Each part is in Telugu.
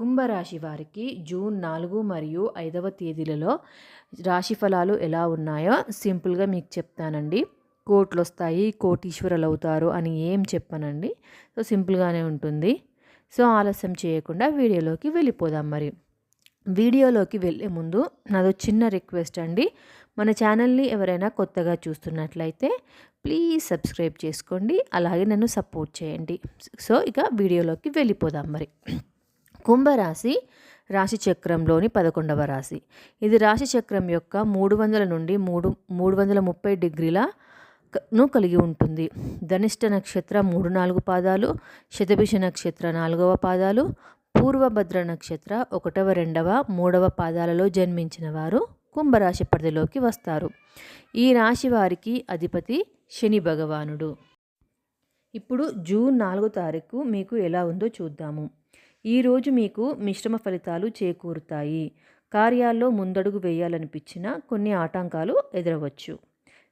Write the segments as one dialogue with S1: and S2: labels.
S1: కుంభరాశి వారికి జూన్ నాలుగు మరియు ఐదవ తేదీలలో రాశి ఫలాలు ఎలా ఉన్నాయో సింపుల్గా మీకు చెప్తానండి. కోట్లు వస్తాయి కోటీశ్వరులు అవుతారు అని ఏం చెప్పనండి. సో సింపుల్గానే ఉంటుంది. సో ఆలస్యం చేయకుండా వీడియోలోకి వెళ్ళిపోదాం మరి. వీడియోలోకి వెళ్ళే ముందు నాదో చిన్న రిక్వెస్ట్ అండి. మన ఛానల్ని ఎవరైనా కొత్తగా చూస్తున్నట్లయితే ప్లీజ్ సబ్స్క్రైబ్ చేసుకోండి. అలాగే నన్ను సపోర్ట్ చేయండి. సో ఇక వీడియోలోకి వెళ్ళిపోదాం మరి. కుంభరాశి రాశి చక్రంలోని పదకొండవ రాశి. ఇది రాశి చక్రం యొక్క మూడు వందల నుండి మూడు మూడు వందల ముప్పై డిగ్రీల ను కలిగి ఉంటుంది. ధనిష్ట నక్షత్ర మూడు నాలుగు పాదాలు శతభిష నక్షత్ర నాలుగవ పాదాలు పూర్వభద్ర నక్షత్ర ఒకటవ రెండవ మూడవ పాదాలలో జన్మించిన వారు కుంభరాశి పరిధిలోకి వస్తారు. ఈ రాశి వారికి అధిపతి శని భగవానుడు. ఇప్పుడు జూన్ నాలుగో తారీఖు మీకు ఎలా ఉందో చూద్దాము. ఈరోజు మీకు మిశ్రమ ఫలితాలు చేకూరుతాయి. కార్యాల్లో ముందడుగు వేయాలనిపించిన కొన్ని ఆటంకాలు ఎదురవచ్చు.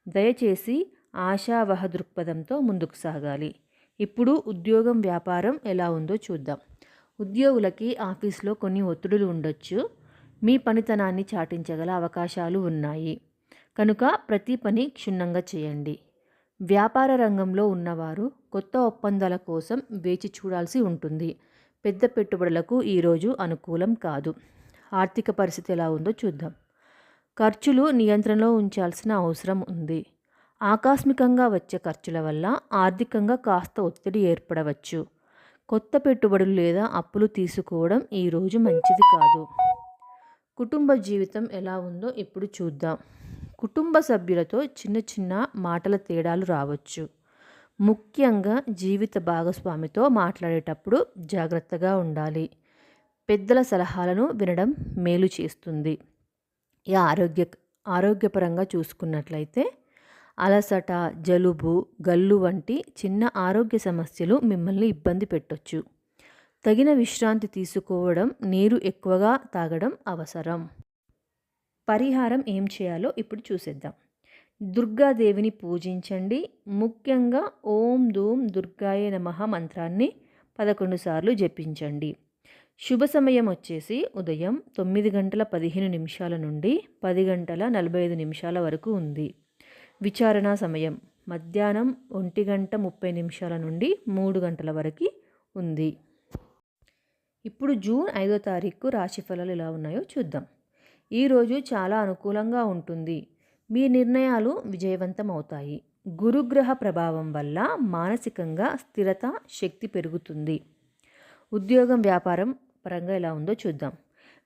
S1: దయచేసి ఆశావహ దృక్పథంతో ముందుకు సాగాలి. ఇప్పుడు ఉద్యోగం వ్యాపారం ఎలా ఉందో చూద్దాం. ఉద్యోగులకి ఆఫీస్లో కొన్ని ఒత్తిడులు ఉండొచ్చు. మీ పనితనాన్ని చాటించగల అవకాశాలు ఉన్నాయి. కనుక ప్రతి పని క్షుణ్ణంగా చేయండి. వ్యాపార రంగంలో ఉన్నవారు కొత్త ఒప్పందాల కోసం వేచి చూడాల్సి ఉంటుంది. పెద్ద పెట్టుబడులకు ఈరోజు అనుకూలం కాదు. ఆర్థిక పరిస్థితి ఎలా ఉందో చూద్దాం. ఖర్చులు నియంత్రణలో ఉంచాల్సిన అవసరం ఉంది. ఆకస్మికంగా వచ్చే ఖర్చుల వల్ల ఆర్థికంగా కాస్త ఒత్తిడి ఏర్పడవచ్చు. కొత్త పెట్టుబడులు లేదా అప్పులు తీసుకోవడం ఈరోజు మంచిది కాదు. కుటుంబ జీవితం ఎలా ఉందో ఇప్పుడు చూద్దాం. కుటుంబ సభ్యులతో చిన్న చిన్న మాటల తేడాలు రావచ్చు. ముఖ్యంగా జీవిత భాగస్వామితో మాట్లాడేటప్పుడు జాగ్రత్తగా ఉండాలి. పెద్దల సలహాలను వినడం మేలు చేస్తుంది. ఈ ఆరోగ్య ఆరోగ్యపరంగా చూసుకున్నట్లయితే అలసట జలుబు గల్లు వంటి చిన్న ఆరోగ్య సమస్యలు మిమ్మల్ని ఇబ్బంది పెట్టొచ్చు. తగిన విశ్రాంతి తీసుకోవడం నీరు ఎక్కువగా తాగడం అవసరం. పరిహారం ఏం చేయాలో ఇప్పుడు చూసేద్దాం. దుర్గాదేవిని పూజించండి. ముఖ్యంగా ఓం ధూమ్ దుర్గాయ నమ మంత్రాన్ని పదకొండు సార్లు జపించండి. శుభ సమయం వచ్చేసి ఉదయం తొమ్మిది గంటల పదిహేను నిమిషాల నుండి పది గంటల నలభై ఐదు నిమిషాల వరకు ఉంది. విచారణ సమయం మధ్యాహ్నం ఒంటి గంట ముప్పై నిమిషాల నుండి మూడు గంటల వరకు ఉంది. ఇప్పుడు జూన్ ఐదో తారీఖు రాశి ఫలాలు ఎలా ఉన్నాయో చూద్దాం. ఈరోజు చాలా అనుకూలంగా ఉంటుంది. మీ నిర్ణయాలు విజయవంతం అవుతాయి గురుగ్రహ ప్రభావం వల్ల మానసికంగా స్థిరత శక్తి పెరుగుతుంది. ఉద్యోగం వ్యాపారం పరంగా ఎలా ఉందో చూద్దాం.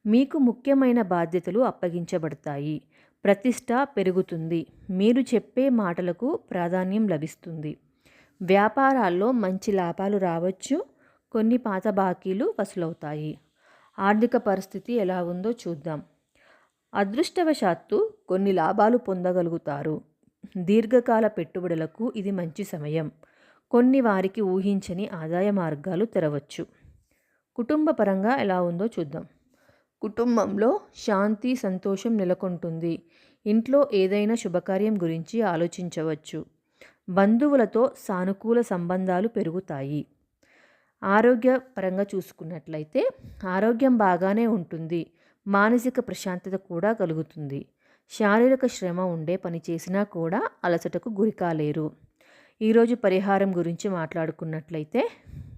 S1: మీకు ముఖ్యమైన బాధ్యతలు అప్పగించబడతాయి. ప్రతిష్ట పెరుగుతుంది. మీరు చెప్పే మాటలకు ప్రాధాన్యం లభిస్తుంది. వ్యాపారాల్లో మంచి లాభాలు రావచ్చు. కొన్ని పాత బాకీలు వసూలవుతాయి. ఆర్థిక పరిస్థితి ఎలా ఉందో చూద్దాం. అదృష్టవశాత్తు కొన్ని లాభాలు పొందగలుగుతారు. దీర్ఘకాల పెట్టుబడులకు ఇది మంచి సమయం. కొన్ని వారికి ఊహించని ఆదాయ మార్గాలు తెరవచ్చు. కుటుంబ పరంగా ఎలా ఉందో చూద్దాం. కుటుంబంలో శాంతి సంతోషం నెలకొంటుంది. ఇంట్లో ఏదైనా శుభకార్యం గురించి ఆలోచించవచ్చు. బంధువులతో సానుకూల సంబంధాలు పెరుగుతాయి. ఆరోగ్యపరంగా చూసుకున్నట్లయితే ఆరోగ్యం బాగానే ఉంటుంది. మానసిక ప్రశాంతత కూడా కలుగుతుంది. శారీరక శ్రమ ఉండే పని చేసినా కూడా అలసటకు గురి కాలేరు. ఈరోజు పరిహారం గురించి మాట్లాడుకున్నట్లయితే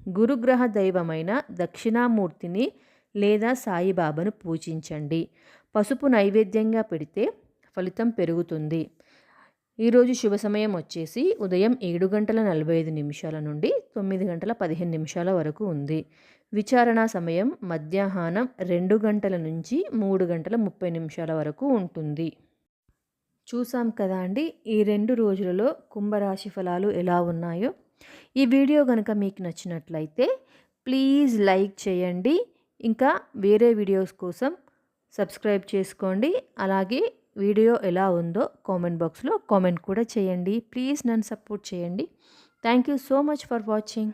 S1: గురుగ్రహ దైవమైన దక్షిణామూర్తిని లేదా సాయిబాబాను పూజించండి. పసుపు నైవేద్యంగా పెడితే ఫలితం పెరుగుతుంది. ఈరోజు శుభ సమయం వచ్చేసి ఉదయం ఏడు గంటల నలభై ఐదు నిమిషాల నుండి తొమ్మిది గంటల పదిహేను నిమిషాల వరకు ఉంది. విచారణ సమయం మధ్యాహ్నం రెండు గంటల నుంచి మూడు గంటల ముప్పై నిమిషాల వరకు ఉంటుంది. చూసాం కదా అండి ఈ రెండు రోజులలో కుంభరాశి ఫలాలు ఎలా ఉన్నాయో. ఈ వీడియో కనుక మీకు నచ్చినట్లయితే ప్లీజ్ లైక్ చేయండి. ఇంకా వేరే వీడియోస్ కోసం సబ్స్క్రైబ్ చేసుకోండి. అలాగే వీడియో ఎలా ఉందో కామెంట్ బాక్స్లో కామెంట్ కూడా చేయండి. ప్లీజ్ నన్ను సపోర్ట్ చేయండి. Thank you so much for watching.